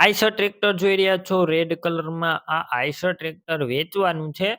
Eicher tractor જોઈ રહ્યા છો. રેડ કલરમાં આ આઈસર ટ્રેક્ટર વેચવાનું છે.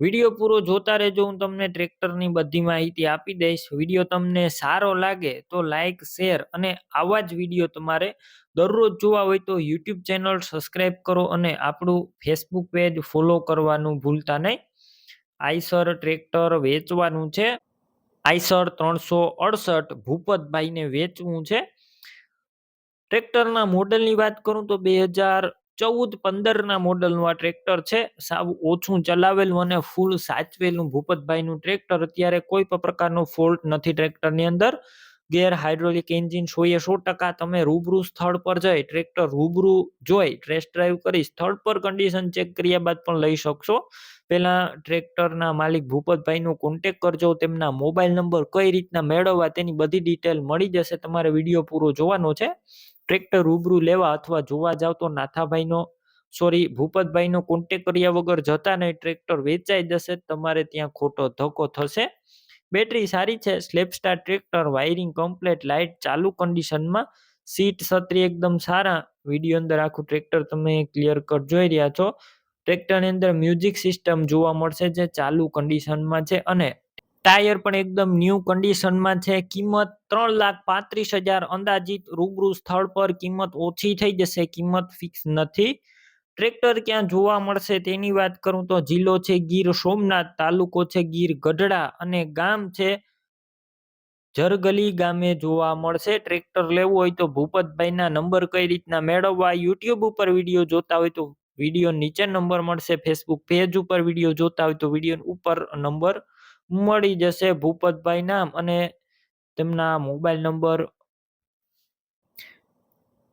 વીડિયો પૂરો જોતા રહેજો. હું તમને ટ્રેક્ટરની બધી માહિતી આપી દઈશ. વીડિયો તમને સારો લાગે તો લાઈક, શેર અને આવા જ વીડિયો તમારે દરરોજ જોવા હોય તો યુટ્યુબ ચેનલ સબસ્ક્રાઈબ કરો અને આપણું ફેસબુક પેજ ફોલો કરવાનું ભૂલતા નહીં. આઈસર ટ્રેક્ટર વેચવાનું છે. આઈસર ત્રણસો અડસઠ ભૂપતભાઈને વેચવું છે. ટ્રેક્ટરના મોડલની વાત કરું તો બે હજાર ચૌદ પંદરના મોડલનું આ ટ્રેક્ટર છે. સાવ ઓછું ચલાવેલું અને ફૂલ સાચવેલું ભૂપતભાઈનું ટ્રેક્ટર અત્યારે કોઈ પણ પ્રકારનો ફોલ્ટ નથી ટ્રેક્ટરની અંદર. ગેર હાઇડ્રોલિક એન્જિન સો સો ટકા તમે રૂબરૂ સ્થળ પર જઈ, ટ્રેક્ટર રૂબરૂ જોઈ ટેસ્ટ ડ્રાઈવ કરી સ્થળ પર કન્ડિશન ચેક કર્યા બાદ પણ લઈ શકશો. પહેલા ટ્રેક્ટરના માલિક ભૂપતભાઈનો કોન્ટેક કરજો, તેમના મોબાઈલ નંબર કઈ રીતના મેળવવા તેની બધી ડિટેલ મળી જશે, તમારે વીડિયો પૂરો જોવાનો છે. ટ્રેક્ટર રૂબરૂ લેવા અથવા જોવા જાવ તો નાથાભાઈનો સોરી ભૂપતભાઈનો કોન્ટેક કર્યા વગર જતા નહીં, ટ્રેક્ટર વેચાઈ જશે, તમારે ત્યાં ખોટો ધક્કો થશે. બેટરી સારી છે સ્લેપસ્ટાર ટ્રેક્ટર વાયરિંગ કમ્પ્લેટ લાઇટ ચાલુ કન્ડિશનમાં સીટ સત્રી એકદમ સારા વીડિયો અંદર આખું ટ્રેક્ટર તમે ક્લિયર કટ જોઈ રહ્યા છો. ટ્રેક્ટરની અંદર મ્યુઝિક સિસ્ટમ જોવા મળશે જે ચાલુ કન્ડિશનમાં છે અને ટાયર પણ એકદમ ન્યૂ કન્ડિશનમાં છે. કિંમત ત્રણ લાખ પાંત્રીસ હજાર અંદાજિત રૂબરૂ સ્થળ પર કિંમત ઓછી થઈ જશે, કિંમત ફિક્સ નથી. ટ્રેક્ટર ક્યાં જોવા મળશે તેની વાત કરું તો જિલ્લો છે ગીર સોમનાથ, તાલુકો છે ગીર ગઢડા અને ગામ છે જરગલી ગામે જોવા મળશે. ટ્રેક્ટર લેવું હોય તો ભૂપતભાઈના નંબર કઈ રીતના મેળવવા? યુટ્યુબ ઉપર વીડિયો જોતા હોય તો વીડિયો નીચે નંબર મળશે. ફેસબુક પેજ ઉપર વીડિયો જોતા હોય તો વીડિયો ઉપર નંબર મળી જશે. ભૂપતભાઈ નામ અને તેમના મોબાઈલ નંબર